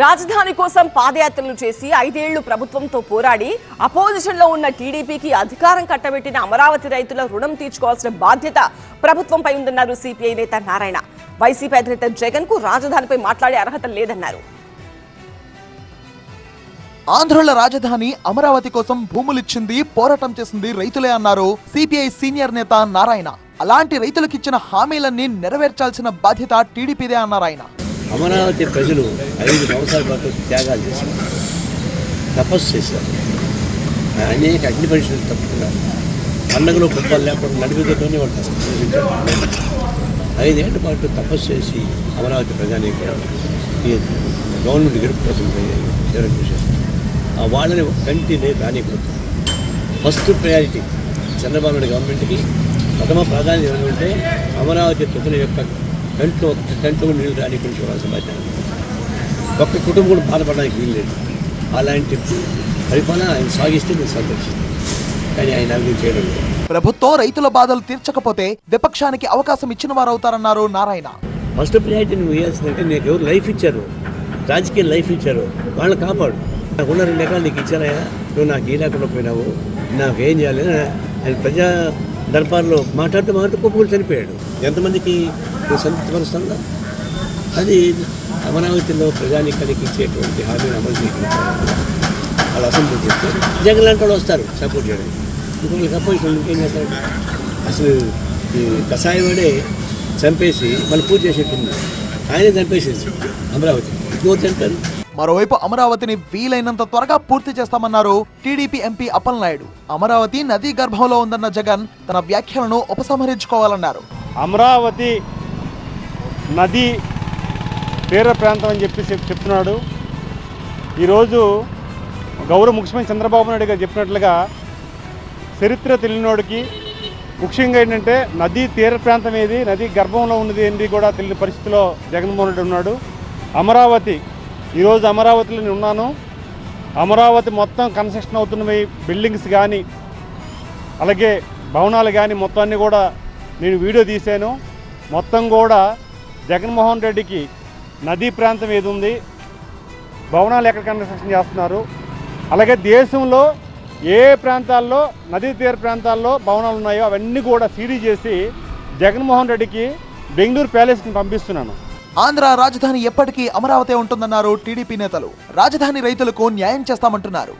రాజధాని కోసం పాదయాత్రలు చేసి ఐదేళ్ళు ప్రభుత్వంతో పోరాడి అపోజిషన్లో ఉన్న టీడీపీకి అధికారం కట్టబెట్టిన అమరావతి రైతుల రుణం తీర్చుకోవాల్సిన బాధ్యత ప్రభుత్వంపై ఉందన్నారు సిపిఐ నేత నారాయణ. వైసీపీ అధినేత జగన్కు రాజధానిపై మాట్లాడే అర్హత లేదన్నారు. ఆంధ్రుల రాజధాని అమరావతి కోసం భూములిచ్చింది పోరాటం చేసింది రైతులే అన్నారు సిపిఐ సీనియర్ నేత నారాయణ. అలాంటి రైతులకిచ్చిన హామీలన్నీ నెరవేర్చాల్సిన బాధ్యత టీడీపీదే అన్నారు ఆయన. అమరావతి ప్రజలు ఐదు సంవత్సరాల పాటు త్యాగాలు చేశారు. తపస్సు చేశారు. అనేక అగ్ని పరీక్షలు తప్పుకున్నారు. పండగలో కుప్పలు లేకుండా నడిపితోనే వాళ్ళు జీవించారు. ఐదేళ్ళ పాటు తపస్సు చేసి అమరావతి ప్రజానికి ఈ గవర్నమెంట్ గెలుపు కోసం చేరం చేశారు. ఆ వాళ్ళని కంటినే రానిపోతుంది ఫస్ట్ ప్రయారిటీ చంద్రబాబు నాయుడు గవర్నమెంట్కి. ప్రథమ ప్రాధాన్యత ఏమంటే అమరావతి ప్రజల యొక్క కంట్లో కంట్లో నీళ్ళు రానికి చూడాల్సిన బాధ్యత ఒక్క కుటుంబం కూడా బాధపడడానికి వీల్లేదు అలాంటి పరిపాలన ఆయన సాగిస్తే నేను సంతోషిస్తాను. కానీ ఆయన అభివృద్ధి చేయడం లేదు. ప్రభుత్వం రైతుల బాధలు తీర్చకపోతే విపక్షానికి అవకాశం ఇచ్చిన వారవుతారన్నారు నారాయణ. ఫస్ట్ ప్రయారిటీ నువ్వు వేయాల్సిందంటే నీకు ఎవరు లైఫ్ ఇచ్చారు? రాజకీయ లైఫ్ ఇచ్చారు. వాళ్ళని కాపాడు. నాకు ఉన్న రెండు ఎకరాలు నీకు ఇచ్చానయా నువ్వు నాకు ఈ లేకుండా పోయినావు? నాకు ఏం చేయాలి? ఆయన ప్రజా దర్బార్లో మాట్లాడుతూ మాట్లాడుతూ కుప్పలు చనిపోయాడు. ఎంతమందికి సంతృప్తిపరుస్తుందా అది అమరావతిలో ప్రజానికానికి ఇచ్చేటువంటి హామీని అమలు చేయడం వాళ్ళు అసెంబ్లీ చేస్తారు జగన్ లాంటి వాళ్ళు వస్తారు సపోర్ట్ చేయడానికి. ఇంకొకరికి అపోజిషన్ ఇంకేం చేస్తారు? అసలు ఈ కషాయం వాడే చంపేసి మళ్ళీ పూజ చేసేట్టుంది ఆయనే చంపేసింది అమరావతి. ఇంకో చంపారు మరోవైపు అమరావతిని వీలైనంత త్వరగా పూర్తి చేస్తామన్నారు టీడీపీ ఎంపీ అప్పలనాయుడు. అమరావతి నదీ గర్భంలో ఉందన్న జగన్ తన వ్యాఖ్యలను ఉపసంహరించుకోవాలన్నారు. అమరావతి నది తీర ప్రాంతం అని చెప్పి చెప్తున్నాడు. ఈరోజు గౌరవ ముఖ్యమంత్రి చంద్రబాబు నాయుడు గారు చెప్పినట్లుగా చరిత్ర తెలియనోడికి ముఖ్యంగా ఏంటంటే నదీ తీర ప్రాంతం ఏది నదీ గర్భంలో ఉన్నది ఏంటి కూడా తెలియని పరిస్థితిలో జగన్మోహన్ రెడ్డి ఉన్నాడు. అమరావతి ఈరోజు అమరావతిలో నేను ఉన్నాను. అమరావతి మొత్తం కన్స్ట్రక్షన్ అవుతున్నవి బిల్డింగ్స్ కానీ అలాగే భవనాలు కానీ మొత్తాన్ని కూడా నేను వీడియో తీశాను. మొత్తం కూడా జగన్మోహన్ రెడ్డికి నదీ ప్రాంతం ఏది ఉంది? భవనాలు ఎక్కడ కన్స్ట్రక్షన్ చేస్తున్నారు? అలాగే దేశంలో ఏ ప్రాంతాల్లో నదీ తీర ప్రాంతాల్లో భవనాలు ఉన్నాయో అవన్నీ కూడా సీడీ చేసి జగన్మోహన్ రెడ్డికి బెంగళూరు ప్యాలెస్కి పంపిస్తున్నాను. ఆంధ్ర రాజధాని ఎప్పటికీ అమరావతి ఉంటుందన్నారు టీడీపీ నేతలు. రాజధాని రైతులకు న్యాయం చేస్తామంటున్నారు.